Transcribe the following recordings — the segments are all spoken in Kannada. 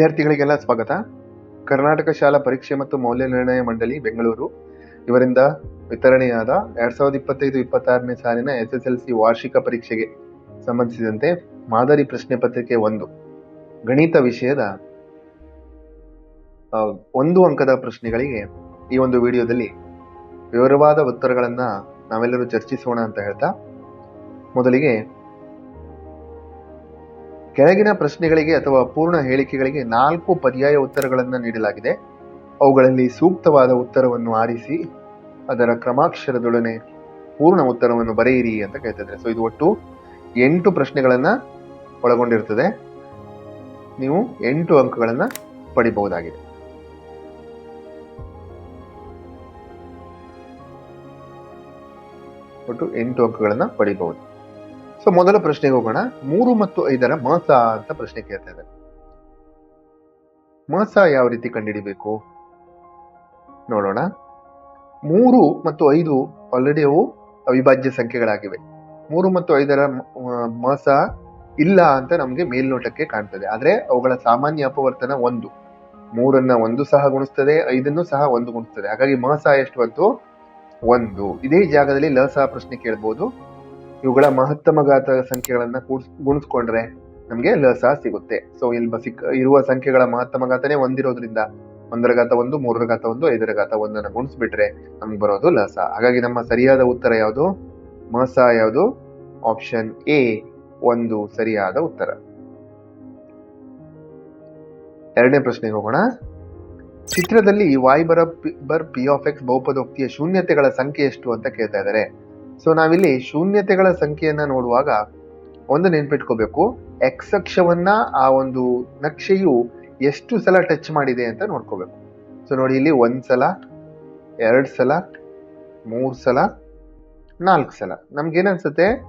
ವಿದ್ಯಾರ್ಥಿಗಳಿಗೆಲ್ಲ ಸ್ವಾಗತ. ಕರ್ನಾಟಕ ಶಾಲಾ ಪರೀಕ್ಷೆ ಮತ್ತು ಮೌಲ್ಯ ನಿರ್ಣಯ ಮಂಡಳಿ, ಬೆಂಗಳೂರು. ಇವರಿಂದ ವಿತರಣೆಯಾದ ಎರಡ್ ಸಾವಿರದ ಇಪ್ಪತ್ತೈದು ಇಪ್ಪತ್ತಾರನೇ ಸಾಲಿನ ಎಸ್ ಎಸ್ ಎಲ್ ಸಿ ವಾರ್ಷಿಕ ಪರೀಕ್ಷೆಗೆ ಸಂಬಂಧಿಸಿದಂತೆ ಮಾದರಿ ಪ್ರಶ್ನೆ ಪತ್ರಿಕೆ ಒಂದು. ಗಣಿತ ವಿಷಯದ ಒಂದು ಅಂಕದ ಪ್ರಶ್ನೆಗಳಿಗೆ ಈ ಒಂದು ವಿಡಿಯೋದಲ್ಲಿ ವಿವರವಾದ ಉತ್ತರಗಳನ್ನ ನಾವೆಲ್ಲರೂ ಚರ್ಚಿಸೋಣ ಅಂತ ಹೇಳ್ತಾ, ಮೊದಲಿಗೆ ಕೆಳಗಿನ ಪ್ರಶ್ನೆಗಳಿಗೆ ಅಥವಾ ಪೂರ್ಣ ಹೇಳಿಕೆಗಳಿಗೆ ನಾಲ್ಕು ಪರ್ಯಾಯ ಉತ್ತರಗಳನ್ನು ನೀಡಲಾಗಿದೆ. ಅವುಗಳಲ್ಲಿ ಸೂಕ್ತವಾದ ಉತ್ತರವನ್ನು ಆರಿಸಿ, ಅದರ ಕ್ರಮಾಕ್ಷರದೊಡನೆ ಪೂರ್ಣ ಉತ್ತರವನ್ನು ಬರೆಯಿರಿ ಅಂತ ಕೇಳ್ತಿದ್ರೆ ಸೊ ಇದು ಒಟ್ಟು ಎಂಟು ಪ್ರಶ್ನೆಗಳನ್ನು ಒಳಗೊಂಡಿರ್ತದೆ ನೀವು ಎಂಟು ಅಂಕಗಳನ್ನು ಪಡಿಬಹುದಾಗಿದೆ. ಒಟ್ಟು ಎಂಟು ಅಂಕಗಳನ್ನು ಪಡಿಬಹುದು. ಸೊ ಮೊದಲ ಪ್ರಶ್ನೆಗೆ ಹೋಗೋಣ. ಮೂರು ಮತ್ತು ಐದರ ಮಾಸ ಅಂತ ಪ್ರಶ್ನೆ ಕೇಳ್ತಾ ಇದ್ದಾರೆ. ಮಾಸ ಯಾವ ರೀತಿ ಕಂಡುಹಿಡಿಬೇಕು? ನೋಡೋಣ. ಮೂರು ಮತ್ತು ಐದು ಆಲ್ರೆಡಿ ಅವು ಅವಿಭಾಜ್ಯ ಸಂಖ್ಯೆಗಳಾಗಿವೆ. ಮೂರು ಮತ್ತು ಐದರ ಮಾಸ ಮಸ ಇಲ್ಲ ಅಂತ ನಮಗೆ ಮೇಲ್ನೋಟಕ್ಕೆ ಕಾಣ್ತದೆ. ಆದ್ರೆ ಅವುಗಳ ಸಾಮಾನ್ಯ ಅಪವರ್ತನ ಒಂದು. ಮೂರನ್ನ ಒಂದು ಸಹ ಗುಣಿಸ್ತದೆ, ಐದನ್ನು ಸಹ ಒಂದು ಗುಣಿಸ್ತದೆ. ಹಾಗಾಗಿ ಮಾಸ ಎಷ್ಟು ಬಂತು? ಒಂದು. ಇದೇ ಜಾಗದಲ್ಲಿ ಲಸ ಪ್ರಶ್ನೆ ಕೇಳ್ಬೋದು. ಇವುಗಳ ಮಹತ್ತಮ ಗಾತ್ರ ಸಂಖ್ಯೆಗಳನ್ನ ಕೂಡ್ಸ್, ಗುಣಿಸ್ಕೊಂಡ್ರೆ ನಮಗೆ ಲಸ ಸಿಗುತ್ತೆ. ಸೊ ಇಲ್ಲಿ ಸಿಕ್ ಇರುವ ಸಂಖ್ಯೆಗಳ ಮಹತ್ತಮ ಘಾತನೇ ಒಂದಿರೋದ್ರಿಂದ ಒಂದರ ಘಾತ ಒಂದು ಮೂರರ ಘಾತ ಒಂದು ಐದರ ಘಾತ ಒಂದನ್ನು ಗುಣಿಸ್ಬಿಟ್ರೆ ನಮ್ಗೆ ಬರೋದು ಲಸ. ಹಾಗಾಗಿ ನಮ್ಮ ಸರಿಯಾದ ಉತ್ತರ ಯಾವುದು? ಮಸ ಯಾವುದು? ಆಪ್ಷನ್ ಎ ಒಂದು ಸರಿಯಾದ ಉತ್ತರ. ಎರಡನೇ ಪ್ರಶ್ನೆಗೆ ಹೋಗೋಣ. ಚಿತ್ರದಲ್ಲಿ ವಾಯ್ ಬರ ಪಿ- ಬರ್ ಪಿ ಆಫ್ ಎಕ್ಸ್ ಬಹುಪದೋಕ್ತಿಯ ಶೂನ್ಯತೆಗಳ ಸಂಖ್ಯೆ ಎಷ್ಟು ಅಂತ ಕೇಳ್ತಾ ಇದ್ದಾರೆ ಸೊ ನಾವಿಲ್ಲಿ ಶೂನ್ಯತೆಗಳ ಸಂಖ್ಯೆಯನ್ನ ನೋಡುವಾಗ ಒಂದು ನೆನ್ಪಿಟ್ಕೋಬೇಕು. ಎಕ್ಸ್ ಅಕ್ಷವನ್ನ ಆ ಒಂದು ನಕ್ಷೆಯು ಎಷ್ಟು ಸಲ ಟಚ್ ಮಾಡಿದೆ ಅಂತ ನೋಡ್ಕೋಬೇಕು. ಸೊ ನೋಡಿ ಇಲ್ಲಿ ಒಂದ್ ಸಲ, ಎರಡ್ ಸಲ, ಮೂರ್ ಸಲ, ನಾಲ್ಕು ಸಲ. ನಮ್ಗೇನನ್ಸುತ್ತೆ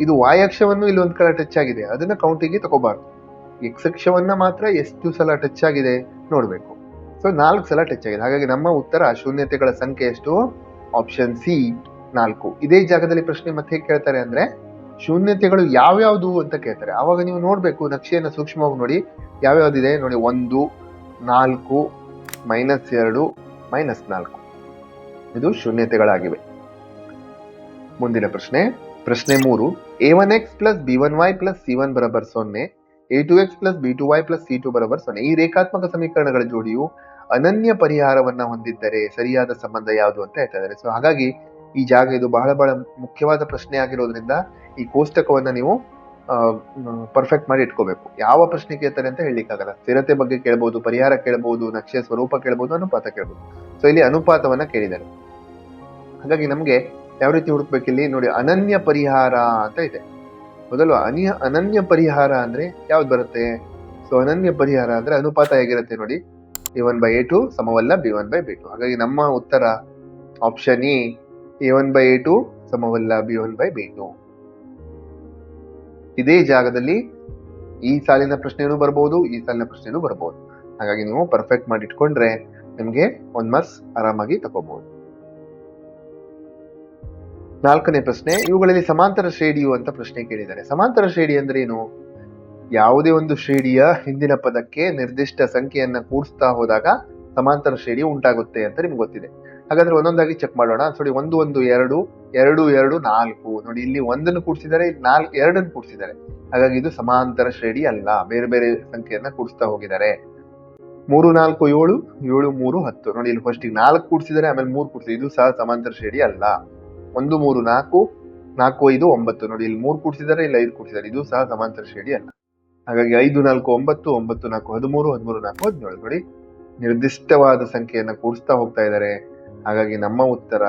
ಇದು ವಾಯ್ ಅಕ್ಷವನ್ನು ಇಲ್ಲಿ ಒಂದ್ ಕಡೆ ಟಚ್ ಆಗಿದೆ. ಅದನ್ನ ಕೌಂಟಿಗೆ ತಗೋಬಾರ್ದು. ಎಕ್ಸ್ ಅಕ್ಷವನ್ನ ಮಾತ್ರ ಎಷ್ಟು ಸಲ ಟಚ್ ಆಗಿದೆ ನೋಡ್ಬೇಕು. ಸೊ ನಾಲ್ಕು ಸಲ ಟಚ್ ಆಗಿದೆ. ಹಾಗಾಗಿ ನಮ್ಮ ಉತ್ತರ ಶೂನ್ಯತೆಗಳ ಸಂಖ್ಯೆ ಎಷ್ಟು? ಆಪ್ಷನ್ ಸಿ ನಾಲ್ಕು. ಇದೇ ಜಾಗದಲ್ಲಿ ಪ್ರಶ್ನೆ ಮತ್ತೆ ಕೇಳ್ತಾರೆ ಅಂದ್ರೆ ಶೂನ್ಯತೆಗಳು ಯಾವ್ಯಾವ್ದು ಅಂತ ಕೇಳ್ತಾರೆ. ಆವಾಗ ನೀವು ನೋಡ್ಬೇಕು, ನಕ್ಷೆಯನ್ನು ಸೂಕ್ಷ್ಮವಾಗಿ ನೋಡಿ. ಯಾವ್ಯಾವ್ದಿದೆ? ನೋಡಿ, ಒಂದು, ನಾಲ್ಕು, ಮೈನಸ್ ಎರಡು, ಮೈನಸ್ ನಾಲ್ಕು. ಇದು ಶೂನ್ಯತೆಗಳಾಗಿವೆ. ಮುಂದಿನ ಪ್ರಶ್ನೆ. ಪ್ರಶ್ನೆ ಮೂರು. A one X plus B one Y plus C one ಬರಬರ್ ಸೊನ್ನೆ. A two X plus B two Y plus C two ಬರಬರ್ ಸೊನ್ನೆ. ಈ ರೇಖಾತ್ಮಕ ಸಮೀಕರಣಗಳ ಜೋಡಿಯು ಅನನ್ಯ ಪರಿಹಾರವನ್ನ ಹೊಂದಿದ್ದರೆ ಸರಿಯಾದ ಸಂಬಂಧ ಯಾವುದು ಅಂತ ಹೇಳ್ತಾ ಇದ್ದಾರೆ. ಸೊ ಹಾಗಾಗಿ ಈ ಜಾಗ ಇದು ಬಹಳ ಬಹಳ ಮುಖ್ಯವಾದ ಪ್ರಶ್ನೆ ಆಗಿರೋದ್ರಿಂದ ಈ ಕೋಷ್ಟಕವನ್ನ ನೀವು ಪರ್ಫೆಕ್ಟ್ ಮಾಡಿ ಇಟ್ಕೋಬೇಕು. ಯಾವ ಪ್ರಶ್ನೆ ಕೇಳ್ತಾರೆ ಅಂತ ಹೇಳಲಿಕ್ಕಾಗಲ್ಲ. ಸ್ಥಿರತೆ ಬಗ್ಗೆ ಕೇಳಬಹುದು ಪರಿಹಾರ ಕೇಳಬಹುದು ನಕ್ಷೆ ಸ್ವರೂಪ ಕೇಳಬಹುದು ಅನುಪಾತ ಕೇಳಬಹುದು ಸೊ ಇಲ್ಲಿ ಅನುಪಾತವನ್ನ ಕೇಳಿದ್ದಾರೆ. ಹಾಗಾಗಿ ನಮ್ಗೆ ಯಾವ ರೀತಿ ಹುಡುಕ್ಬೇಕಿಲ್ಲಿ ನೋಡಿ, ಅನನ್ಯ ಪರಿಹಾರ ಅಂತ ಇದೆ. ಮೊದಲು ಅನಿಯ ಅನನ್ಯ ಪರಿಹಾರ ಅಂದ್ರೆ ಯಾವ್ದು ಬರುತ್ತೆ? ಸೊ ಅನನ್ಯ ಪರಿಹಾರ ಅಂದ್ರೆ ಅನುಪಾತ ಹೇಗಿರುತ್ತೆ ನೋಡಿ? A one by A two ಸಮವಲ್ಲ B one by B two ಹಾಗಾಗಿ ನಮ್ಮ ಉತ್ತರ option E A one by A two ಸಮವಲ್ಲ B one by B two ಇದೇ ಜಾಗದಲ್ಲಿ ಈ ಸಾಲಿನ ಪ್ರಶ್ನೆನೂ ಬರಬಹುದು ಈ ಸಾಲಿನ ಪ್ರಶ್ನೆನೂ ಬರಬಹುದು ಹಾಗಾಗಿ ನೀವು ಪರ್ಫೆಕ್ಟ್ ಮಾಡಿ ಇಟ್ಕೊಂಡ್ರೆ ನಿಮಗೆ ಒಂದ್ ಮಾರ್ಕ್ಸ್ ಆರಾಮಾಗಿ ತಗೋಬಹುದು ನಾಲ್ಕನೇ ಪ್ರಶ್ನೆ, ಇವುಗಳಲ್ಲಿ ಸಮಾಂತರ ಶ್ರೇಣಿಯು ಅಂತ ಪ್ರಶ್ನೆ ಕೇಳಿದ್ದಾರೆ. ಸಮಾಂತರ ಶ್ರೇಣಿ ಅಂದ್ರೆ ಏನು ಯಾವುದೇ ಒಂದು ಶ್ರೇಣಿಯ ಹಿಂದಿನ ಪದಕ್ಕೆ ನಿರ್ದಿಷ್ಟ ಸಂಖ್ಯೆಯನ್ನ ಕೂಡಿಸ್ತಾ ಹೋದಾಗ ಸಮಾಂತರ ಶ್ರೇಣಿ ಉಂಟಾಗುತ್ತೆ ಅಂತ ನಿಮ್ಗೆ ಗೊತ್ತಿದೆ. ಹಾಗಾದ್ರೆ ಒಂದೊಂದಾಗಿ ಚೆಕ್ ಮಾಡೋಣ. ನೋಡಿ ಒಂದು ಒಂದು, ಎರಡು ಎರಡು ಎರಡು, ನಾಲ್ಕು. ನೋಡಿ, ಇಲ್ಲಿ ಒಂದನ್ನು ಕೂಡಿಸಿದರೆ, ನಾಲ್ಕು, ಎರಡನ್ನು ಕೂಡಿಸಿದ್ದಾರೆ ಹಾಗಾಗಿ ಇದು ಸಮಾಂತರ ಶ್ರೇಣಿ ಅಲ್ಲ. ಬೇರೆ ಬೇರೆ ಸಂಖ್ಯೆಯನ್ನ ಕೂಡಿಸ್ತಾ ಹೋಗಿದ್ದಾರೆ. ಮೂರು, ನಾಲ್ಕು, ಏಳು ಏಳು, ಮೂರು, ಹತ್ತು. ನೋಡಿ, ಇಲ್ಲಿ ಫಸ್ಟ್ ನಾಲ್ಕು ಕೂಡಿಸಿದರೆ, ಆಮೇಲೆ ಮೂರು ಕೂಡಿಸಿದ್ರೆ. ಇದು ಸಹ ಸಮಾಂತರ ಶ್ರೇಣಿ ಅಲ್ಲ. ಒಂದು, ಮೂರು, ನಾಲ್ಕು ನಾಲ್ಕು, ಐದು, ಒಂಬತ್ತು. ನೋಡಿ, ಇಲ್ಲಿ ಮೂರು ಕೂಡಿಸಿದರೆ, ಇಲ್ಲಿ ಐದು ಕೂಡಿಸಿದ್ದಾರೆ ಇದು ಸಹ ಸಮಾಂತರ ಶ್ರೇಣಿ ಅಲ್ಲ. ಹಾಗಾಗಿ ಐದು, ನಾಲ್ಕು, ಒಂಬತ್ತು ಒಂಬತ್ತು, ನಾಲ್ಕು, ಹದಿಮೂರು ಹದಿಮೂರು, ನಾಲ್ಕು, ಹದಿನೇಳು. ನೋಡಿ, ನಿರ್ದಿಷ್ಟವಾದ ಸಂಖ್ಯೆಯನ್ನು ಕೂಡಿಸ್ತಾ ಹೋಗ್ತಾ ಇದ್ದಾರೆ. ಹಾಗಾಗಿ ನಮ್ಮ ಉತ್ತರ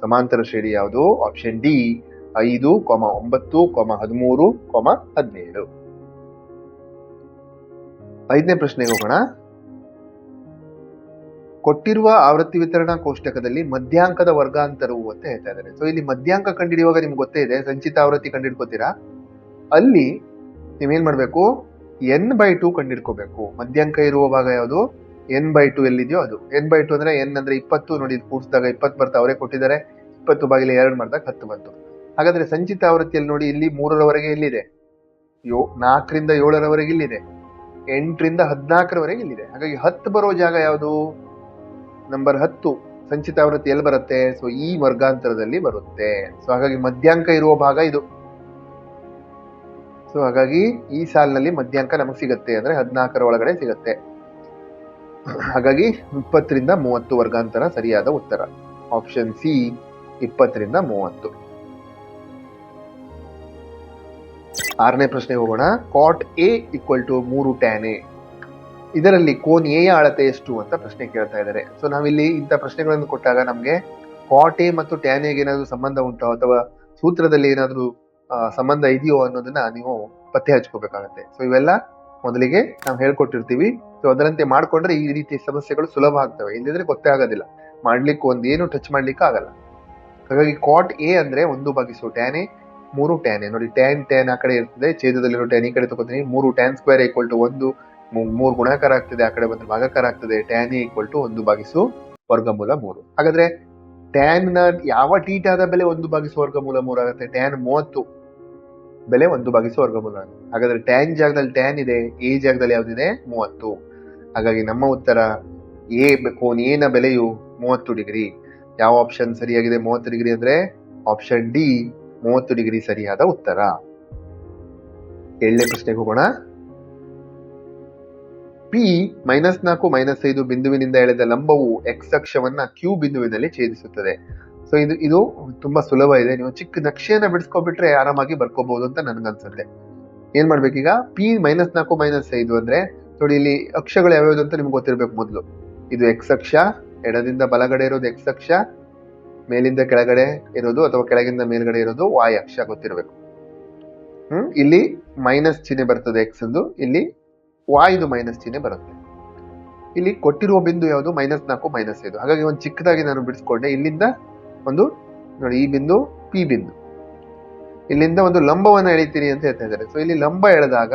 ಸಮಾಂತರ ಶ್ರೇಣಿ ಯಾವುದು? ಆಪ್ಷನ್ ಡಿ ಐದು ಕೊಮ ಒಂಬತ್ತು ಕೊಮ ಹದಿಮೂರು ಕೊಮ ಹದಿನೇಳು. ಐದನೇ ಪ್ರಶ್ನೆಗೆ ಹೋಗೋಣ. ಕೊಟ್ಟಿರುವ ಆವೃತ್ತಿ ವಿತರಣಾ ಕೋಷ್ಟಕದಲ್ಲಿ ಮಧ್ಯಾಂಕದ ವರ್ಗಾಂತರವು ಅಂತ ಹೇಳ್ತಾ ಇದ್ದಾರೆ. ಸೊ ಇಲ್ಲಿ ಮಧ್ಯಾಂಕ ಕಂಡಿಡಿಯುವಾಗ ನಿಮ್ಗೆ ಗೊತ್ತೇ ಇದೆ. ಸಂಚಿತ ಆವೃತ್ತಿ ಕಂಡಿಡ್ಕೋತೀರಾ ಅಲ್ಲಿ ನೀವೇನ್ ಮಾಡ್ಬೇಕು? ಎನ್ ಬೈ ಟು ಕಂಡಿಡ್ಕೋಬೇಕು ಮಧ್ಯಾಂಕ ಇರುವ ಭಾಗ ಯಾವುದು? ಎನ್ ಬೈ ಟು ಎಲ್ಲಿದೆಯೋ ಅದು. ಎನ್ ಬೈ ಟು ಅಂದ್ರೆ ಎನ್ ಅಂದ್ರೆ ಇಪ್ಪತ್ತು ನೋಡಿ ಕೂಡಿಸಿದಾಗ ಇಪ್ಪತ್ತು ಬರ್ತಾ ಅವರೇ ಕೊಟ್ಟಿದ್ದಾರೆ. ಇಪ್ಪತ್ತು ಬಾಗಿಲು ಎರಡು ಮಾಡಿದಾಗ ಹತ್ತು ಬಂತು. ಹಾಗಾದ್ರೆ ಸಂಚಿತ ಆವೃತ್ತಿಯಲ್ಲಿ ನೋಡಿ ಇಲ್ಲಿ ಮೂರರವರೆಗೆ ಎಲ್ಲಿದೆ? ಯೋ, ನಾಲ್ಕರಿಂದ ಏಳರವರೆಗೆ ಇಲ್ಲಿದೆ. ಎಂಟರಿಂದ ಹದಿನಾಲ್ಕರವರೆಗೆ ಇಲ್ಲಿದೆ. ಹಾಗಾಗಿ ಹತ್ತು ಬರೋ ಜಾಗ ಯಾವುದು? ನಂಬರ್ ಹತ್ತು ಸಂಚಿತ ಆವೃತ್ತಿ ಎಲ್ಲಿ ಬರುತ್ತೆ? ಸೊ ಈ ವರ್ಗಾಂತರದಲ್ಲಿ ಬರುತ್ತೆ. ಸೊ ಹಾಗಾಗಿ ಮಧ್ಯಾಂಕ ಇರುವ ಭಾಗ ಇದು. ಸೊ ಹಾಗಾಗಿ ಈ ಸಾಲಿನಲ್ಲಿ ಮಧ್ಯಾಂಕ ನಮಗೆ ಸಿಗುತ್ತೆ ಅಂದ್ರೆ ಹದಿನಾಲ್ಕರ ಒಳಗಡೆ ಸಿಗುತ್ತೆ. ಹಾಗಾಗಿ ಇಪ್ಪತ್ತರಿಂದ ಮೂವತ್ತು ವರ್ಗಾಂತರ ಸರಿಯಾದ ಉತ್ತರ. ಆಪ್ಷನ್ ಸಿ ಇಪ್ಪತ್ತರಿಂದ ಮೂವತ್ತು. ಆರನೇ ಪ್ರಶ್ನೆ ಹೋಗೋಣ. ಕಾಟ್ ಎ ಈಕ್ವಲ್ ಟು ಮೂರು ಟ್ಯಾನ್ ಎ ಇದರಲ್ಲಿ ಕೋನ್ ಎ ಅಳತೆ ಎಷ್ಟು ಅಂತ ಪ್ರಶ್ನೆ ಕೇಳ್ತಾ ಇದ್ದಾರೆ. ಸೊ ನಾವಿಲ್ಲಿ ಇಂಥ ಪ್ರಶ್ನೆಗಳನ್ನು ಕೊಟ್ಟಾಗ ನಮಗೆ ಕಾಟ್ ಎ ಮತ್ತು ಟ್ಯಾನ್ ಎಗೆ ಏನಾದರೂ ಸಂಬಂಧ ಉಂಟೋ? ಅಥವಾ ಸೂತ್ರದಲ್ಲಿ ಏನಾದರೂ ಸಂಬಂಧ ಇದೆಯೋ ಅನ್ನೋದನ್ನ ನೀವು ಪತ್ತೆ ಹಚ್ಕೋಬೇಕಾಗತ್ತೆ. ಸೊ ಇವೆಲ್ಲ ಮೊದಲಿಗೆ ನಾವು ಹೇಳ್ಕೊಟ್ಟಿರ್ತೀವಿ. ಸೊ ಅದರಂತೆ ಮಾಡ್ಕೊಂಡ್ರೆ ಈ ರೀತಿ ಸಮಸ್ಯೆಗಳು ಸುಲಭ ಆಗ್ತವೆ. ಇಲ್ಲದಿದ್ರೆ ಗೊತ್ತೇ ಆಗೋದಿಲ್ಲ. ಮಾಡ್ಲಿಕ್ಕೆ ಒಂದೇನು ಟಚ್ ಮಾಡ್ಲಿಕ್ಕೆ ಆಗಲ್ಲ. ಹಾಗಾಗಿ ಕಾಟ್ ಎ ಅಂದ್ರೆ ಒಂದು ಭಾಗಿಸು ಟ್ಯಾನ್ ಎ ಮೂರು ಟ್ಯಾನ್ ಎ ನೋಡಿ ಟ್ಯಾನ್ ಟ್ಯಾನ್ ಆ ಕಡೆ ಇರ್ತದೆ. ಛೇದದಲ್ಲಿರೋ ಟ್ಯಾನ್ ಈ ಕಡೆ ತಗೋತೀನಿ. ಮೂರು ಟ್ಯಾನ್ ಸ್ಕ್ವೇರ್ ಈಕ್ವಲ್ ಟು ಒಂದು ಮೂರು ಗುಣಾಕಾರ ಆಗ್ತದೆ. ಆ ಕಡೆ ಬಂದ್ರೆ ಭಾಗಾಕಾರ ಆಗ್ತದೆ. ಟ್ಯಾನ್ ಈಕ್ವಲ್ ಟು ಒಂದು ಭಾಗಿಸು ವರ್ಗಮೂಲ ಮೂರು. ಹಾಗಾದ್ರೆ ಟ್ಯಾನ್ನ ಯಾವ ಟೀಟಾದ ಬೆಲೆ ಒಂದು ಭಾಗಿಸು ವರ್ಗಮೂಲ ಮೂರು ಆಗುತ್ತೆ? ಟ್ಯಾನ್ ಮೂವತ್ತು. ಬೆಲೆ ಒಂದು ಭಾಗಿಸು ವರ್ಗಮೂಲ. ಹಾಗಾದ್ರೆ ಟ್ಯಾನ್ ಜಾಗದಲ್ಲಿ ಟ್ಯಾನ್ ಇದೆ ಎ ಜಾಗದಲ್ಲಿ ಯಾವ್ದಿದೆ? ಮೂವತ್ತು. ಹಾಗಾಗಿ ನಮ್ಮ ಉತ್ತರ ಎ ಕೋನ್ ಎ ನ ಬೆಲೆಯು ಮೂವತ್ತು ಡಿಗ್ರಿ. ಯಾವ ಆಪ್ಷನ್ ಸರಿಯಾಗಿದೆ ಮೂವತ್ತು ಡಿಗ್ರಿ ಅಂದ್ರೆ ಆಪ್ಷನ್ ಡಿ ಮೂವತ್ತು ಡಿಗ್ರಿ ಸರಿಯಾದ ಉತ್ತರ. ಏಳನೇ ಪ್ರಶ್ನೆಗೆ ಹೋಗೋಣ. ಪಿ ಮೈನಸ್ ನಾಲ್ಕು ಮೈನಸ್ ಐದು ಬಿಂದುವಿನಿಂದ ಎಳೆದ ಲಂಬವು ಎಕ್ಸ್ ಅಕ್ಷವನ್ನ ಕ್ಯೂ ಬಿಂದುವಿನಲ್ಲಿ ಛೇದಿಸುತ್ತದೆ. ಸೊ ಇದು ಇದು ತುಂಬಾ ಸುಲಭ ಇದೆ. ನೀವು ಚಿಕ್ಕ ನಕ್ಷೆಯನ್ನ ಬಿಡಿಸ್ಕೊಬಿಟ್ರೆ ಆರಾಮಾಗಿ ಬರ್ಕೋಬಹುದು ಅಂತ ನನ್ಗನ್ಸುತ್ತೆ. ಏನ್ ಮಾಡ್ಬೇಕೀಗ? ಪಿ ಮೈನಸ್ ನಾಲ್ಕು ಮೈನಸ್ ಐದು ಅಂದ್ರೆ ನೋಡಿ ಇಲ್ಲಿ ಅಕ್ಷಗಳು ಯಾವ್ಯಾವ್ದು ಅಂತ ನಿಮ್ಗೆ ಗೊತ್ತಿರ್ಬೇಕು ಮೊದಲು. ಇದು ಎಕ್ಸ್ ಅಕ್ಷ, ಎಡದಿಂದ ಬಲಗಡೆ ಇರೋದು ಎಕ್ಸ್ ಅಕ್ಷ, ಮೇಲಿಂದ ಕೆಳಗಡೆ ಇರೋದು ಅಥವಾ ಕೆಳಗಿಂದ ಮೇಲ್ಗಡೆ ಇರೋದು ವಾಯ್ ಅಕ್ಷ ಗೊತ್ತಿರಬೇಕು. ಹ್ಮ್? ಇಲ್ಲಿ ಮೈನಸ್ ಚಿಹ್ನೆ ಬರ್ತದೆ ಎಕ್ಸ್ ಎಂದು ಇಲ್ಲಿ ವಾಯ್ದು ಮೈನಸ್ ಚಿಹ್ನೆ ಬರುತ್ತೆ. ಇಲ್ಲಿ ಕೊಟ್ಟಿರುವ ಬಿಂದು ಯಾವುದು? ಮೈನಸ್ ನಾಲ್ಕು ಮೈನಸ್ ಐದು. ಹಾಗಾಗಿ ಒಂದು ಚಿಕ್ಕದಾಗಿ ನಾನು ಬಿಡಿಸ್ಕೊಂಡೆ. ಇಲ್ಲಿಂದ ಒಂದು ನೋಡಿ, ಈ ಬಿಂದು, ಪಿ ಬಿಂದು. ಇಲ್ಲಿಂದ ಒಂದು ಲಂಬವನ್ನ ಎಳಿತೀನಿ ಅಂತ ಹೇಳ್ತಾ ಇದ್ದಾರೆ. ಸೊ ಇಲ್ಲಿ ಲಂಬ ಎಳೆದಾಗ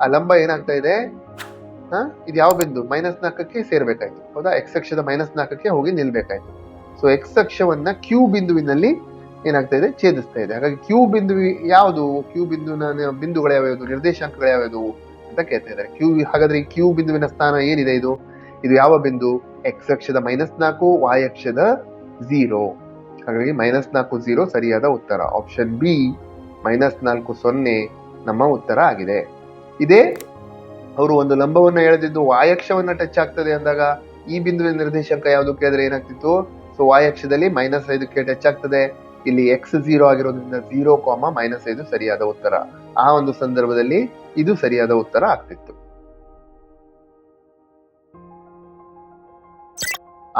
ಆ ಲಂಬ ಏನಾಗ್ತಾ ಇದೆ? ಹಾ? ಇದು ಯಾವ ಬಿಂದು? ಮೈನಸ್ ನಾಲ್ಕಕ್ಕೆ ಸೇರ್ಬೇಕಾಯ್ತು. ಹೌದಾ? ಎಕ್ಸ್ ಅಕ್ಷದ ಮೈನಸ್ ನಾಲ್ಕಕ್ಕೆ ಹೋಗಿ ನಿಲ್ಬೇಕಾಯ್ತು. ಸೊ ಎಕ್ಸ್ ಅಕ್ಷವನ್ನ ಕ್ಯೂ ಬಿಂದುವಿನಲ್ಲಿ ಏನಾಗ್ತಾ ಇದೆ? ಛೇದಿಸ್ತಾ ಇದೆ. ಹಾಗಾಗಿ ಕ್ಯೂ ಬಿಂದು ಯಾವುದು? ಕ್ಯೂ ಬಿಂದುವಿನ ಬಿಂದುಗಳು ಯಾವ್ಯಾವುದು? ನಿರ್ದೇಶಾಂಕಗಳು ಯಾವ್ಯಾವುದು? ಅಂತ ಕೇಳ್ತಾ ಇದ್ದಾರೆ. ಕ್ಯೂ ಹಾಗಾದ್ರೆ ಈ ಕ್ಯೂ ಬಿಂದುವಿನ ಸ್ಥಾನ ಏನಿದೆ ಇದು? ಇದು ಯಾವ ಬಿಂದು? ಎಕ್ಸ್ ಅಕ್ಷದ ಮೈನಸ್ ನಾಲ್ಕು ವಾಯ್ ಅಕ್ಷದ ಝೀರೋ ಹಾಗಾಗಿ ಮೈನಸ್ ನಾಲ್ಕು ಝೀರೋ ಸರಿಯಾದ ಉತ್ತರ. ಆಪ್ಷನ್ ಬಿ ಮೈನಸ್ ನಾಲ್ಕು ಸೊನ್ನೆ ನಮ್ಮ ಉತ್ತರ ಆಗಿದೆ. ಇದೇ ಅವರು ಒಂದು ಲಂಬವನ್ನು ಎಳೆದಿದ್ದು ವಾಯಕ್ಷವನ್ನು ಟಚ್ ಆಗ್ತದೆ ಅಂದಾಗ ಈ ಬಿಂದುವಿನ ನಿರ್ದೇಶಾಂಕ ಯಾವುದು ಕೇಳಿದ್ರೆ ಏನಾಗ್ತಿತ್ತು? ಸೊ ವಾಯಕ್ಷದಲ್ಲಿ ಮೈನಸ್ ಐದಕ್ಕೆ ಟಚ್ ಆಗ್ತದೆ. ಇಲ್ಲಿ ಎಕ್ಸ್ ಝೀರೋ ಆಗಿರೋದ್ರಿಂದ ಝೀರೋ ಕಾಮ ಮೈನಸ್ ಐದು ಸರಿಯಾದ ಉತ್ತರ. ಆ ಒಂದು ಸಂದರ್ಭದಲ್ಲಿ ಇದು ಸರಿಯಾದ ಉತ್ತರ ಆಗ್ತಿತ್ತು.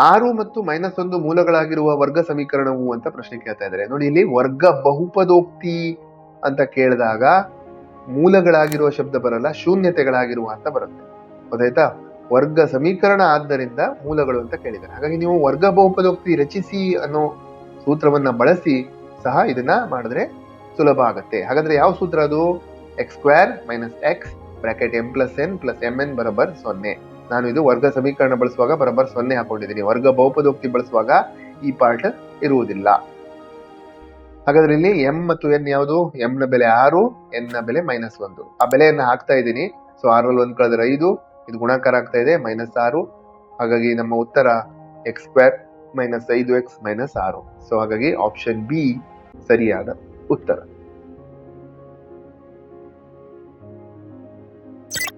ಆರು ಮತ್ತು ಮೈನಸ್ ಒಂದು ಮೂಲಗಳಾಗಿರುವ ವರ್ಗ ಸಮೀಕರಣವು ಅಂತ ಪ್ರಶ್ನೆ ಕೇಳ್ತಾ ಇದ್ದಾರೆ. ನೋಡಿ, ಇಲ್ಲಿ ವರ್ಗ ಬಹುಪದೋಕ್ತಿ ಅಂತ ಕೇಳಿದಾಗ ಮೂಲಗಳಾಗಿರುವ ಶಬ್ದ ಬರಲ್ಲ ಶೂನ್ಯತೆಗಳಾಗಿರುವ ಅಂತ ಬರುತ್ತೆ. ಗೊತ್ತಾಯ್ತಾ? ವರ್ಗ ಸಮೀಕರಣ ಆದ್ದರಿಂದ ಮೂಲಗಳು ಅಂತ ಕೇಳಿದ್ದಾರೆ. ಹಾಗಾಗಿ ನೀವು ವರ್ಗ ಬಹುಪದೋಕ್ತಿ ರಚಿಸಿ ಅನ್ನೋ ಸೂತ್ರವನ್ನ ಬಳಸಿ ಸಹ ಇದನ್ನ ಮಾಡಿದ್ರೆ ಸುಲಭ ಆಗುತ್ತೆ. ಹಾಗಾದ್ರೆ ಯಾವ ಸೂತ್ರ ಅದು? X square minus X bracket M plus N plus M N ಬರಬರ್ ಸೊನ್ನೆ. ನಾನು ಇದು ವರ್ಗ ಸಮೀಕರಣ ಬಳಸುವಾಗ ಬರಬರ್ ಸೊನ್ನೆ ಹಾಕೊಂಡಿದ್ದೀನಿ. ವರ್ಗ ಬಹುಪದೋಕ್ತಿ ಬಳಸುವಾಗ ಈ ಪಾರ್ಟ್ ಇರುವುದಿಲ್ಲ. ಹಾಗಾದ್ರೆ ಇಲ್ಲಿ ಎಂ ಮತ್ತು ಎನ್ ಯಾವುದು? ಎಂ ನ ಬೆಲೆ ಆರು ಎನ್ನ ಬೆಲೆ ಮೈನಸ್ ಒಂದು. ಆ ಬೆಲೆಯನ್ನು ಹಾಕ್ತಾ ಇದ್ದೀನಿ. ಸೊ ಆರಲ್ಲಿ ಒಂದು ಕಳೆದ್ರೆ ಐದು, ಇದು ಗುಣಾಕಾರ ಆಗ್ತಾ ಇದೆ ಮೈನಸ್ ಆರು. ಹಾಗಾಗಿ ನಮ್ಮ ಉತ್ತರ ಎಕ್ಸ್ ಸ್ಕ್ವೇರ್ ಮೈನಸ್ ಐದು ಎಕ್ಸ್ ಮೈನಸ್ ಆರು. ಸೊ ಹಾಗಾಗಿ ಆಪ್ಷನ್ ಬಿ ಸರಿಯಾದ ಉತ್ತರ.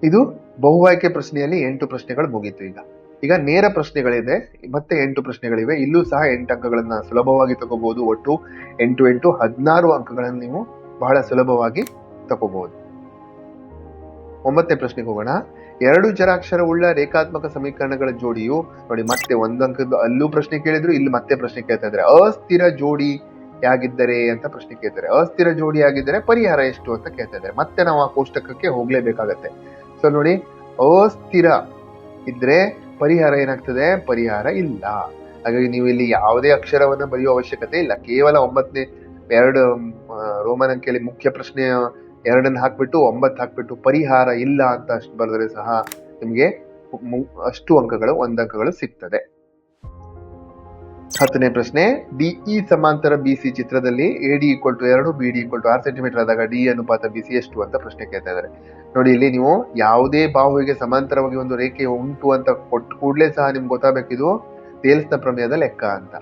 ಇದು ಬಹು ಆಯ್ಕೆ ಪ್ರಶ್ನೆಯಲ್ಲಿ ಎಂಟು ಪ್ರಶ್ನೆಗಳು ಮುಗೀತು ಈಗ. ಈಗ ನೇರ ಪ್ರಶ್ನೆಗಳಿದೆ, ಮತ್ತೆ ಎಂಟು ಪ್ರಶ್ನೆಗಳಿವೆ. ಇಲ್ಲೂ ಸಹ ಎಂಟು ಅಂಕಗಳನ್ನ ಸುಲಭವಾಗಿ ತಗೋಬಹುದು ಒಟ್ಟು ಎಂಟು ಎಂಟು ಹದಿನಾರು ಅಂಕಗಳನ್ನು ನೀವು ಬಹಳ ಸುಲಭವಾಗಿ ತಗೋಬಹುದು ಒಂಬತ್ತನೇ ಪ್ರಶ್ನೆಗೆ ಹೋಗೋಣ. ಎರಡು ಜರಾಕ್ಷರವುಳ್ಳ ರೇಖಾತ್ಮಕ ಸಮೀಕರಣಗಳ ಜೋಡಿಯು, ನೋಡಿ ಮತ್ತೆ ಒಂದು ಅಂಕದ ಅಲ್ಲೂ ಪ್ರಶ್ನೆ ಕೇಳಿದ್ರು, ಇಲ್ಲಿ ಮತ್ತೆ ಪ್ರಶ್ನೆ ಕೇಳ್ತಾ ಇದ್ದಾರೆ. ಅಸ್ಥಿರ ಜೋಡಿ ಯಾಗಿದ್ದರೆ ಅಂತ ಪ್ರಶ್ನೆ ಕೇಳ್ತಾರೆ. ಅಸ್ಥಿರ ಜೋಡಿ ಆಗಿದ್ದರೆ ಪರಿಹಾರ ಎಷ್ಟು ಅಂತ ಕೇಳ್ತಾ ಇದ್ದಾರೆ. ಮತ್ತೆ ನಾವು ಆ ಕೋಷ್ಟಕಕ್ಕೆ ಹೋಗ್ಲೇಬೇಕಾಗತ್ತೆ. ಸೊ ನೋಡಿ, ಅಸ್ಥಿರ ಇದ್ರೆ ಪರಿಹಾರ ಏನಾಗ್ತದೆ? ಪರಿಹಾರ ಇಲ್ಲ. ಹಾಗಾಗಿ ನೀವು ಇಲ್ಲಿ ಯಾವುದೇ ಅಕ್ಷರವನ್ನು ಬರೆಯುವ ಅವಶ್ಯಕತೆ ಇಲ್ಲ. ಕೇವಲ ಒಂಬತ್ತನೇ, ಎರಡು ರೋಮನ್ ಅಂಕೆಯಲ್ಲಿ ಮುಖ್ಯ ಪ್ರಶ್ನೆ ಎರಡನ್ನು ಹಾಕ್ಬಿಟ್ಟು, ಒಂಬತ್ತು ಹಾಕ್ಬಿಟ್ಟು ಪರಿಹಾರ ಇಲ್ಲ ಅಂತ ಅಷ್ಟು ಬರೆದರೆ ಸಹ ನಿಮಗೆ ಅಷ್ಟು ಅಂಕಗಳು ಒಂದಂಕಗಳು ಸಿಗ್ತದೆ. ಹತ್ತನೇ ಪ್ರಶ್ನೆ ಡಿಇ ಸಮಾಂತರ ಬಿಸಿ ಚಿತ್ರದಲ್ಲಿ ಎಡಿ ಈಕ್ವಲ್ ಟು ಎರಡು ಬಿ ಡಿ ಈಕ್ವಲ್ ಟು ಆರು ಸೆಂಟಿಮೀಟರ್ ಆದಾಗ ಡಿ ಅನುಪಾತ ಬಿಸಿ ಎಷ್ಟು ಅಂತ ಪ್ರಶ್ನೆ ಕೇಳ್ತಾ ಇದ್ದಾರೆ. ನೋಡಿ, ಇಲ್ಲಿ ನೀವು ಯಾವುದೇ ಬಾಹುವಿಗೆ ಸಮಾಂತರವಾಗಿ ಒಂದು ರೇಖೆ ಉಂಟು ಅಂತ ಕೊಟ್ಟು ಕೂಡಲೇ ಸಹ ನಿಮ್ಗೆ ಗೊತ್ತಾಗಬೇಕಿದು ತೇಲ್ಸ್ನ ಪ್ರಮೇಯದ ಲೆಕ್ಕ ಅಂತ.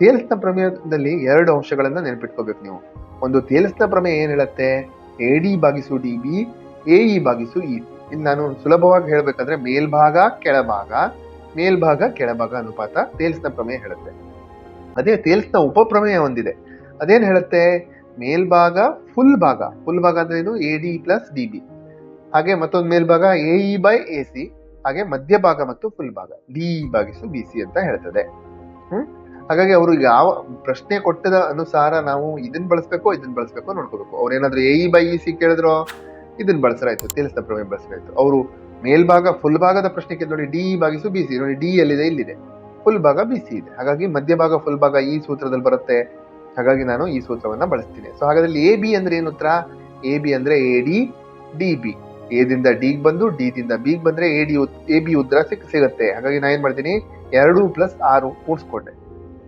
ತೇಲ್ಸ್ನ ಪ್ರಮೇಯದಲ್ಲಿ ಎರಡು ಅಂಶಗಳನ್ನ ನೆನಪಿಟ್ಕೋಬೇಕು ನೀವು. ಒಂದು ತೇಲ್ಸ್ನ ಪ್ರಮೇಯ ಏನ್ ಹೇಳುತ್ತೆ? ಎ ಡಿ ಬಾಗಿಸು ಡಿ ಬಿ ಎ ಇ ಬಾಗಿಸು ಇ ಇನ್ನು ನಾನು ಸುಲಭವಾಗಿ ಹೇಳಬೇಕಂದ್ರೆ ಮೇಲ್ಭಾಗ, ಕೆಳಭಾಗ ಮೇಲ್ಭಾಗ, ಕೆಳಭಾಗ ಅನುಪಾತ ತೇಲ್ಸ್ನ ಪ್ರಮೇಯ ಹೇಳುತ್ತೆ. ಅದೇ ತೇಲ್ಸ್ನ ಉಪಪ್ರಮೇಯ ಹೊಂದಿದೆ. ಅದೇನು ಹೇಳುತ್ತೆ? ಮೇಲ್ಭಾಗ ಫುಲ್ ಭಾಗ. ಫುಲ್ ಭಾಗ ಅಂದ್ರೆ ಏನು? A D plus D B ಹಾಗೆ ಮತ್ತೊಂದು ಮೇಲ್ಭಾಗ A E by A C ಹಾಗೆ ಮಧ್ಯಭಾಗ ಮತ್ತು ಫುಲ್ ಭಾಗ. ಡಿ ಬಾಗಿಸು ಬಿ ಸಿ ಅಂತ ಹೇಳ್ತದೆ. ಹ್ಮ್? ಹಾಗಾಗಿ ಅವರು ಯಾವ ಪ್ರಶ್ನೆ ಕೊಟ್ಟದ ಅನುಸಾರ ನಾವು ಇದನ್ನ ಬಳಸ್ಬೇಕು ಇದನ್ನ ಬಳಸ್ಬೇಕು ನೋಡ್ಕೋಬೇಕು. ಅವ್ರು ಏನಾದ್ರು A E by E C ಕೇಳಿದ್ರು ಇದನ್ನ ಬಳಸರಾಯ್ತು ತಿಳಿಸಿದ ಪ್ರಮೇಯ ಬಳಸರಾಯ್ತು. ಅವರು ಮೇಲ್ಭಾಗ ಫುಲ್ ಭಾಗದ ಪ್ರಶ್ನೆ ಕೇಳಿ ನೋಡಿ ಡಿ ಬಾಗಿಸು ಬಿ ಸಿ ನೋಡಿ ಡಿ ಎಲ್ಲಿದೆ? ಇಲ್ಲಿದೆ. ಫುಲ್ ಭಾಗ ಬಿಸಿ ಇದೆ. ಹಾಗಾಗಿ ಮಧ್ಯಭಾಗ ಫುಲ್ ಭಾಗ ಈ ಸೂತ್ರದಲ್ಲಿ ಬರುತ್ತೆ. ಹಾಗಾಗಿ ನಾನು ಈ ಸೂತ್ರವನ್ನ ಬಳಸ್ತೀನಿ. ಸೊ ಹಾಗಾದ್ರೆ ಎ ಬಿ ಅಂದ್ರೆ ಏನು ಉತ್ತರ? ಎ ಬಿ ಅಂದ್ರೆ A D D B A ದಿಂದ ಡಿಗ್ ಬಂದು ಡಿ ದಿಂದ ಬಿಗ್ ಬಂದ್ರೆ ಎ ಡಿ ಎ ಬಿ ಉತ್ತರ ಸಿಕ್, ಸಿಗುತ್ತೆ. ಹಾಗಾಗಿ ನಾ ಏನ್ ಮಾಡ್ತೀನಿ? ಎರಡು ಪ್ಲಸ್ ಆರು ಕೂಡಿಸ್ಕೊಂಡೆ.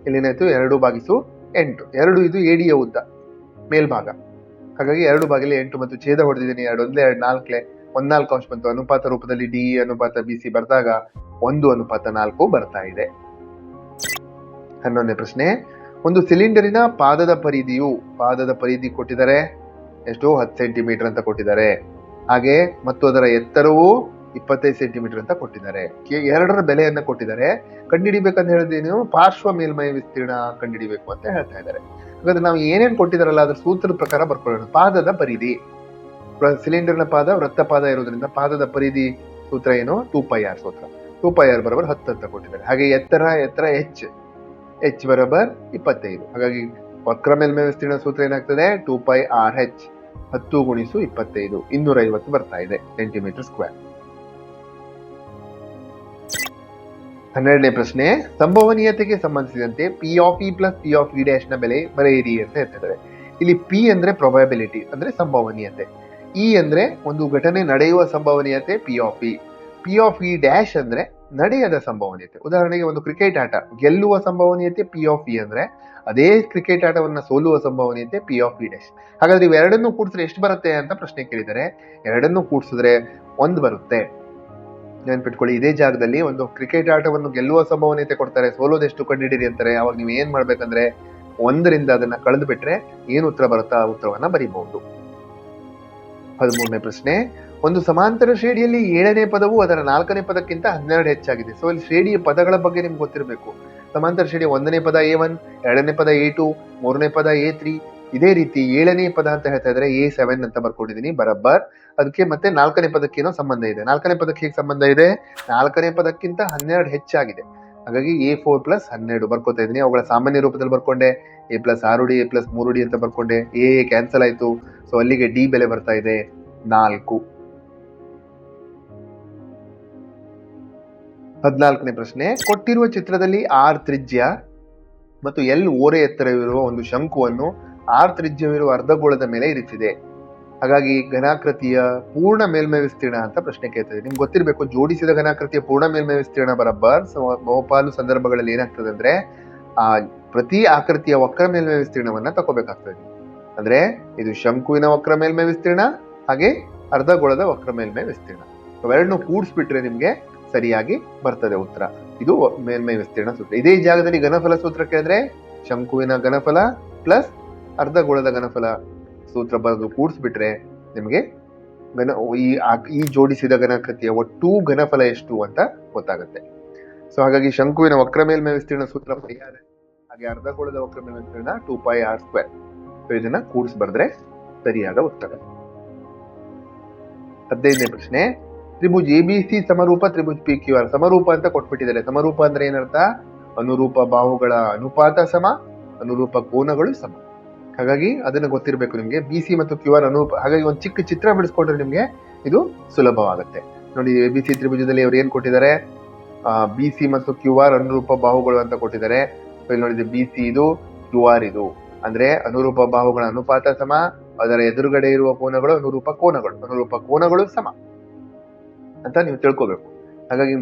ಇಲ್ಲೇನಾಯ್ತು ಎರಡು ಬಾಗಿಸು ಎಂಟು. ಎರಡು ಇದು ಎ ಡಿಯ ಉದ್ದ. ಮೇಲ್ಭಾಗ. ಹಾಗಾಗಿ ಎರಡು ಬಾಗಿಲು ಎಂಟು ಮತ್ತು ಛೇದ ಹೊಡೆದಿದ್ದೀನಿ. ಎರಡು ಒಂದೇ ಎರಡು ನಾಲ್ಕಲೆ. ಒಂದ್ ನಾಲ್ಕು ಅಂಶ ಬಂತು. ಅನುಪಾತ ರೂಪದಲ್ಲಿ ಡಿ ಅನುಪಾತ ಬಿ ಸಿ ಬರ್ದಾಗ ಒಂದು ಅನುಪಾತ ನಾಲ್ಕು ಬರ್ತಾ ಇದೆ. ಹನ್ನೊಂದನೇ ಪ್ರಶ್ನೆ. ಒಂದು ಸಿಲಿಂಡರಿನ ಪಾದದ ಪರಿಧಿಯು ಪಾದದ ಪರಿಧಿ ಕೊಟ್ಟಿದ್ದಾರೆ. ಎಷ್ಟು? ಹತ್ತು ಸೆಂಟಿಮೀಟರ್ ಅಂತ ಕೊಟ್ಟಿದ್ದಾರೆ. ಹಾಗೆ ಮತ್ತು ಅದರ ಎತ್ತರವು ಇಪ್ಪತ್ತೈದು ಸೆಂಟಿಮೀಟರ್ ಅಂತ ಕೊಟ್ಟಿದ್ದಾರೆ. ಎರಡರ ಬೆಲೆಯನ್ನ ಕೊಟ್ಟಿದ್ದಾರೆ. ಕಂಡುಹಿಡಿಬೇಕಂತ ನೀವು ಪಾರ್ಶ್ವ ಮೇಲ್ಮೈ ವಿಸ್ತೀರ್ಣ ಕಂಡುಹಿಡಿಬೇಕು ಅಂತ ಹೇಳ್ತಾ ಇದ್ದಾರೆ. ಹಾಗಾದ್ರೆ ನಾವು ಏನೇನು ಕೊಟ್ಟಿದ್ದಾರಲ್ಲ, ಅದ್ರ ಸೂತ್ರದ ಪ್ರಕಾರ ಬರ್ಕೊಳ್ಳೋಣ. ಪಾದದ ಪರಿಧಿ. ಸಿಲಿಂಡರ್ನ ಪಾದ ವೃತ್ತ ಪಾದ ಇರೋದ್ರಿಂದ ಪಾದದ ಪರಿಧಿ ಸೂತ್ರ ಏನು? ಟೂ ಪೈ ಆರ್ ಸೂತ್ರ. ಟೂ ಪೈ ಆರ್ ಬರೋಬರ್ ಹತ್ತು ಅಂತ ಕೊಟ್ಟಿದ್ದಾರೆ. ಹಾಗೆ ಎತ್ತರ ಎತ್ತರ ಎಚ್. ಎಚ್ ಬರೋಬರ್ ಇಪ್ಪತ್ತೈದು. ಹಾಗಾಗಿ ವಕ್ರ ಮೇಲ್ಮೈ ವಿಸ್ತೀರ್ಣ ಸೂತ್ರ ಏನಾಗ್ತದೆ? ಟೂ ಪೈ ಆರ್ ಎಚ್ ಹತ್ತು ಗುಣಿಸು ಇಪ್ಪತ್ತೈದು. ಇನ್ನೂರ ಐವತ್ತು ಬರ್ತಾ ಇದೆ ಸೆಂಟಿಮೀಟರ್ ಸ್ಕ್ವೇರ್ ಹನ್ನೆರಡನೇ ಪ್ರಶ್ನೆ, ಸಂಭವನೀಯತೆಗೆ ಸಂಬಂಧಿಸಿದಂತೆ P of E plus P of E ಡ್ಯಾಶ್ನ ಬೆಲೆ ಬರೆಯಿರಿ ಅಂತ ಹೇಳ್ತಿದ್ದಾರೆ. ಇಲ್ಲಿ ಪಿ ಅಂದ್ರೆ ಪ್ರೊಬಬಿಲಿಟಿ ಅಂದ್ರೆ ಸಂಭವನೀಯತೆ. ಇ ಅಂದ್ರೆ ಒಂದು ಘಟನೆ ನಡೆಯುವ ಸಂಭವನೀಯತೆ P of E P of E dash ಅಂದ್ರೆ ನಡೆಯದ ಸಂಭವನೀಯತೆ. ಉದಾಹರಣೆಗೆ ಒಂದು ಕ್ರಿಕೆಟ್ ಆಟ, ಗೆಲ್ಲುವ ಸಂಭವನೀಯತೆ ಪಿ ಆಫ್ ಇ ಅಂದ್ರೆ ಅದೇ ಕ್ರಿಕೆಟ್ ಆಟವನ್ನ ಸೋಲುವ ಸಂಭವನೀಯತೆ ಪಿ ಆಫ್ ಇ ಡ್ಯಾಶ್ ಹಾಗಾದ್ರೆ ಇವೆರಡನ್ನೂ ಕೂಡಿಸಿದ್ರೆ ಎಷ್ಟು ಬರುತ್ತೆ ಅಂತ ಪ್ರಶ್ನೆ ಕೇಳಿದರೆ, ಎರಡನ್ನೂ ಕೂಡಿಸಿದ್ರೆ ಒಂದು ಬರುತ್ತೆ. ನೆನ್ಪಿಟ್ಕೊಳ್ಳಿ, ಇದೇ ಜಾಗದಲ್ಲಿ ಒಂದು ಕ್ರಿಕೆಟ್ ಆಟವನ್ನು ಗೆಲ್ಲುವ ಸಂಭವನೀಯತೆ ಕೊಡ್ತಾರೆ ಸೋಲೋದೆಷ್ಟು ಕಂಡಿಡಿರಿ ಅಂತಾರೆ, ಅವಾಗ ನೀವು ಏನ್ ಮಾಡ್ಬೇಕಂದ್ರೆ ಒಂದರಿಂದ ಅದನ್ನ ಕಳೆದು ಬಿಟ್ರೆ ಏನು ಉತ್ತರ ಬರುತ್ತಾ ಆ ಉತ್ತರವನ್ನ ಬರೀಬಹುದು. ಹದಿಮೂರನೇ ಪ್ರಶ್ನೆ ಒಂದು ಸಮಾಂತರ ಶ್ರೇಣಿಯಲ್ಲಿ ಏಳನೇ ಪದವು ಅದರ ನಾಲ್ಕನೇ ಪದಕ್ಕಿಂತ ಹನ್ನೆರಡು ಹೆಚ್ಚಾಗಿದೆ. ಸೊ ಇಲ್ಲಿ ಶ್ರೇಣಿಯ ಪದಗಳ ಬಗ್ಗೆ ನಿಮ್ಗೆ ಗೊತ್ತಿರಬೇಕು. ಸಮಾಂತರ ಶ್ರೇಣಿ ಒಂದನೇ ಪದ ಎ ಒನ್ ಎರಡನೇ ಪದ ಎ ಟು ಮೂರನೇ ಪದ ಎ ತ್ರೀ ಇದೇ ರೀತಿ ಏಳನೇ ಪದ ಅಂತ ಹೇಳ್ತಾ ಇದ್ರೆ ಎ ಸೆವೆನ್ ಅಂತ ಬರ್ಕೊಂಡಿದ್ದೀನಿ ಬರಬ್ಬರ್. ಅದಕ್ಕೆ ಮತ್ತೆ ನಾಲ್ಕನೇ ಪದಕ್ಕೆ ಏನೋ ಸಂಬಂಧ ಇದೆ. ನಾಲ್ಕನೇ ಪದಕ್ಕೆ ಹೇಗೆ ಸಂಬಂಧ ಇದೆ? ನಾಲ್ಕನೇ ಪದಕ್ಕಿಂತ ಹನ್ನೆರಡು ಹೆಚ್ಚಾಗಿದೆ. ಹಾಗಾಗಿ ಎ ಫೋರ್ ಪ್ಲಸ್ ಹನ್ನೆರಡು ಬರ್ಕೊತಾ ಇದ್ದೀನಿ. ಅವುಗಳ ಸಾಮಾನ್ಯ ರೂಪದಲ್ಲಿ ಬರ್ಕೊಂಡೆ. ಎ ಪ್ಲಸ್ ಆರು ಡಿ ಎ ಪ್ಲಸ್ ಮೂರು ಡಿ ಅಂತ ಬರ್ಕೊಂಡೆ. ಎ ಕ್ಯಾನ್ಸಲ್ ಆಯಿತು. ಸೊ ಅಲ್ಲಿಗೆ ಡಿ ಬೆಲೆ ಬರ್ತಾ ಇದೆ ನಾಲ್ಕು. ಹದಿನಾಲ್ಕನೇ ಪ್ರಶ್ನೆ, ಕೊಟ್ಟಿರುವ ಚಿತ್ರದಲ್ಲಿ ಆರ್ ತ್ರಿಜ್ಯ ಮತ್ತು ಎಲ್ ಓರೆ ಎತ್ತರವಿರುವ ಒಂದು ಶಂಕುವನ್ನು ಆರ್ ತ್ರಿಜ್ಯವಿರುವ ಅರ್ಧಗೋಳದ ಮೇಲೆ ಇರಿಸಿದೆ. ಹಾಗಾಗಿ ಘನಾಕೃತಿಯ ಪೂರ್ಣ ಮೇಲ್ಮೈ ವಿಸ್ತೀರ್ಣ ಅಂತ ಪ್ರಶ್ನೆ ಕೇಳ್ತದೆ. ನಿಮ್ಗೆ ಗೊತ್ತಿರಬೇಕು, ಜೋಡಿಸಿದ ಘನಾಕೃತಿಯ ಪೂರ್ಣ ಮೇಲ್ಮೈ ವಿಸ್ತೀರ್ಣ ಬರಬ್ಬರ್ ಬಹುಪಾಲು ಸಂದರ್ಭಗಳಲ್ಲಿ ಏನಾಗ್ತದೆ ಅಂದ್ರೆ, ಆ ಪ್ರತಿ ಆಕೃತಿಯ ವಕ್ರ ಮೇಲ್ಮೈ ವಿಸ್ತೀರ್ಣವನ್ನ ತಗೋಬೇಕಾಗ್ತದೆ. ಅಂದ್ರೆ ಇದು ಶಂಕುವಿನ ವಕ್ರ ಮೇಲ್ಮೈ ವಿಸ್ತೀರ್ಣ, ಹಾಗೆ ಅರ್ಧಗೋಳದ ವಕ್ರ ಮೇಲ್ಮೈ ವಿಸ್ತೀರ್ಣ. ಅವೆರಡನ್ನೂ ಕೂಡಿಸ್ಬಿಟ್ರೆ ನಿಮ್ಗೆ ಸರಿಯಾಗಿ ಬರ್ತದೆ ಉತ್ತರ. ಇದು ಮೇಲ್ಮೈ ವಿಸ್ತೀರ್ಣ ಸೂತ್ರ. ಇದೇ ಜಾಗದಲ್ಲಿ ಘನಫಲ ಸೂತ್ರ ಕೇಳಿದ್ರೆ ಶಂಕುವಿನ ಘನಫಲ ಪ್ಲಸ್ ಅರ್ಧಗೋಳದ ಘನಫಲ ಸೂತ್ರ ಬರೆದು ಕೂಡಿಸ್ಬಿಟ್ರೆ ನಿಮಗೆ ಘನ, ಈ ಈ ಜೋಡಿಸಿದ ಘನಕೃತಿಯ ಒಟ್ಟು ಘನಫಲ ಎಷ್ಟು ಅಂತ ಗೊತ್ತಾಗುತ್ತೆ. ಸೊ ಹಾಗಾಗಿ ಶಂಕುವಿನ ವಕ್ರ ಮೇಲ್ಮೈ ವಿಸ್ತೀರ್ಣ ಸೂತ್ರ ಪರಿಹಾರ ಹಾಗೆ ಅರ್ಧಗೋಳದ ವಕ್ರ ಮೇಲ್ಮೈ ವಿಸ್ತೀರ್ಣ two pi R square so ಇದನ್ನ ಕೂಡಿಸ್ ಬರೆದ್ರೆ ಸರಿಯಾದ ಉತ್ತರ. ಹದಿನೈದನೇ ಪ್ರಶ್ನೆ. ತ್ರಿಭುಜ್ ಎ ಬಿ ಸಿ ಸಮರೂಪ ತ್ರಿಭುಜ್ ಪಿ ಕ್ಯೂ ಆರ್ ಸಮರೂಪ ಅಂತ ಕೊಟ್ಬಿಟ್ಟಿದ್ದಾರೆ. ಸಮರೂಪ ಅಂದ್ರೆ ಏನರ್ಥ? ಅನುರೂಪ ಬಾಹುಗಳ ಅನುಪಾತ ಸಮ, ಅನುರೂಪ ಕೋನಗಳು ಸಮ. ಹಾಗಾಗಿ ಅದನ್ನ ಗೊತ್ತಿರಬೇಕು ನಿಮಗೆ. ಬಿ ಸಿ ಮತ್ತು ಕ್ಯೂ ಆರ್ ಅನುರೂಪ. ಹಾಗಾಗಿ ಒಂದು ಚಿಕ್ಕ ಚಿತ್ರ ಬಿಡಿಸ್ಕೊಂಡ್ರೆ ನಿಮಗೆ ಇದು ಸುಲಭವಾಗುತ್ತೆ. ನೋಡಿ ಎ ಬಿ ಸಿ ತ್ರಿಭುಜದಲ್ಲಿ ಅವ್ರು ಏನ್ ಕೊಟ್ಟಿದ್ದಾರೆ? ಬಿ ಸಿ ಮತ್ತು ಕ್ಯೂ ಆರ್ ಅನುರೂಪ ಬಾಹುಗಳು ಅಂತ ಕೊಟ್ಟಿದ್ದಾರೆ. ಇಲ್ಲಿ ನೋಡಿದ್ರೆ ಬಿ ಸಿ ಇದು ಕ್ಯೂ ಆರ್ ಇದು. ಅಂದ್ರೆ ಅನುರೂಪ ಬಾಹುಗಳ ಅನುಪಾತ ಸಮ, ಅದರ ಎದುರುಗಡೆ ಇರುವ ಕೋನಗಳು ಅನುರೂಪ ಕೋನಗಳು. ಅನುರೂಪ ಕೋನಗಳು ಸಮ. ಅಂತ ನೀವು ತಿಳ್ಕೋಬೇಕು. ಹಾಗಾಗಿ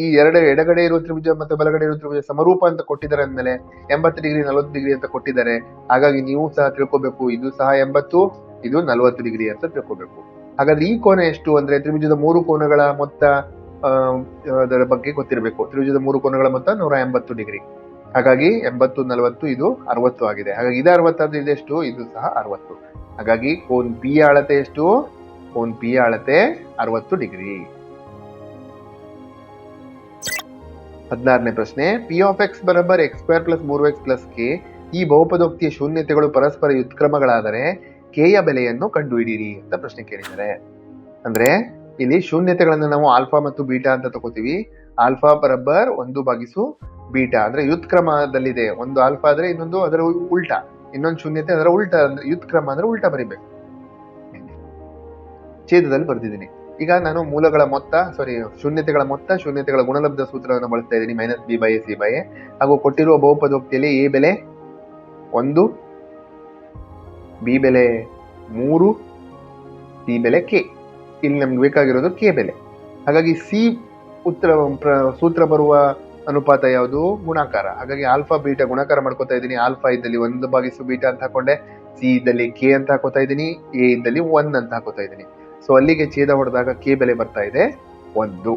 ಈ ಎರಡು ಎಡಗಡೆ ಇರುವ ತ್ರಿಭುಜ ಮತ್ತು ಬಲಗಡೆ ಇರುವ ತ್ರಿಭುಜ ಸಮರೂಪ ಅಂತ ಕೊಟ್ಟಿದ್ದಾರೆ ಅಂದಮೇಲೆ ಎಂಬತ್ತು ಡಿಗ್ರಿ, ನಲವತ್ತು ಡಿಗ್ರಿ ಅಂತ ಕೊಟ್ಟಿದ್ದಾರೆ. ಹಾಗಾಗಿ ನೀವು ಸಹ ತಿಳ್ಕೋಬೇಕು, ಇದು ಸಹ ಎಂಬತ್ತು, ಇದು ನಲವತ್ತು ಡಿಗ್ರಿ ಅಂತ ತಿಳ್ಕೋಬೇಕು. ಹಾಗಾದ್ರೆ ಈ ಕೋನ ಎಷ್ಟು ಅಂದ್ರೆ ತ್ರಿಭುಜದ ಮೂರು ಕೋನಗಳ ಮೊತ್ತ ಅದರ ಬಗ್ಗೆ ಗೊತ್ತಿರಬೇಕು. ತ್ರಿಭುಜದ ಮೂರು ಕೋನಗಳ ಮೊತ್ತ ನೂರ ಎಂಬತ್ತು ಡಿಗ್ರಿ. ಹಾಗಾಗಿ ಎಂಬತ್ತು, ನಲವತ್ತು, ಇದು ಅರವತ್ತು ಆಗಿದೆ. ಹಾಗಾಗಿ ಇದು ಅರವತ್ತಾದ್ರೆ ಇದೆಷ್ಟು ಇದು ಸಹ ಅರವತ್ತು. ಹಾಗಾಗಿ ಕೋನ್ ಪಿ ಅಳತೆ ಎಷ್ಟು? ಕೋನ್ ಪಿ ಅಳತೆ ಅರವತ್ತು ಡಿಗ್ರಿ. ಹದಿನಾರನೇ ಪ್ರಶ್ನೆ ಪಿ ಆಫ್ ಎಕ್ಸ್ ಬರಬರ್ ಎಕ್ಸ್ ಸ್ಕ್ವೇರ್ ಪ್ಲಸ್ ಮೂರು ಎಕ್ಸ್ ಪ್ಲಸ್ ಕೆ ಈ ಬಹುಪದೋಕ್ತಿಯ ಶೂನ್ಯತೆಗಳು ಪರಸ್ಪರ ವ್ಯುತ್ಕ್ರಮಗಳಾದರೆ ಯ ಬೆಲೆಯನ್ನು ಕಂಡುಹಿಡಿಯಿರಿ ಅಂತ ಪ್ರಶ್ನೆ ಕೇಳಿದ್ದಾರೆ. ಅಂದ್ರೆ ಇಲ್ಲಿ ಶೂನ್ಯತೆಗಳನ್ನು ನಾವು ಆಲ್ಫಾ ಮತ್ತು ಬೀಟಾ ಅಂತ ತಗೋತೀವಿ. ಆಲ್ಫಾ ಬರಬ್ಬರ್ ಒಂದು ಬಾಗಿಸು ಬೀಟಾ ಅಂದ್ರೆ ಯುತ್ಕ್ರಮದಲ್ಲಿದೆ ಒಂದು ಆಲ್ಫಾ ಆದ್ರೆ ಇನ್ನೊಂದು ಅದರ ಉಲ್ಟಾ. ಇನ್ನೊಂದು ಶೂನ್ಯತೆ ಅದರ ಉಲ್ಟಾ ಅಂದ್ರೆ ಯುತ್ಕ್ರಮ ಅಂದ್ರೆ ಉಲ್ಟಾ ಬರಿಬೇಕು. ಛೇದದಲ್ಲಿ ಬರ್ದಿದ್ದೀನಿ. ಈಗ ನಾನು ಮೂಲಗಳ ಮೊತ್ತ ಸಾರಿ ಶೂನ್ಯತೆಗಳ ಮೊತ್ತ, ಶೂನ್ಯತೆಗಳ ಗುಣಲಬ್ಧ ಸೂತ್ರವನ್ನು ಬಳಸ್ತಾ ಇದ್ದೀನಿ minus b by c by ಹಾಗೂ ಕೊಟ್ಟಿರುವ ಬಹುಪದೋಕ್ತಿಯಲ್ಲಿ ಎ ಬೆಲೆ ಒಂದು ಬಿ ಬೆಲೆ ಮೂರು ಸಿ ಬೆಲೆ ಕೆ ಇಲ್ಲಿ ನಮ್ಗೆ ಬೇಕಾಗಿರೋದು ಕೆ ಬೆಲೆ. ಹಾಗಾಗಿ ಸಿ ಉತ್ತರ ಸೂತ್ರ ಬರುವ ಅನುಪಾತ ಯಾವುದು? ಗುಣಾಕಾರ. ಹಾಗಾಗಿ ಆಲ್ಫಾ ಬೀಟಾ ಗುಣಾಕಾರ ಮಾಡ್ಕೋತಾ ಇದ್ದೀನಿ. ಆಲ್ಫಾ ಇದ್ದಲ್ಲಿ ಒಂದು ಭಾಗಿಸು ಬೀಟಾ ಅಂತ ಹಾಕೊಂಡೆ ಸಿ ಇದ್ದಲ್ಲಿ ಕೆ ಅಂತ ಹಾಕೋತಾ ಇದ್ದೀನಿ ಎ ಇದ್ದಲ್ಲಿ ಒನ್ ಅಂತ ಹಾಕೋತಾ ಇದ್ದೀನಿ. ಸೊ ಅಲ್ಲಿಗೆ ಛೇದ ಹೊಡೆದಾಗ ಕೆ ಬೆಲೆ ಬರ್ತಾ ಇದೆ ಒಂದು.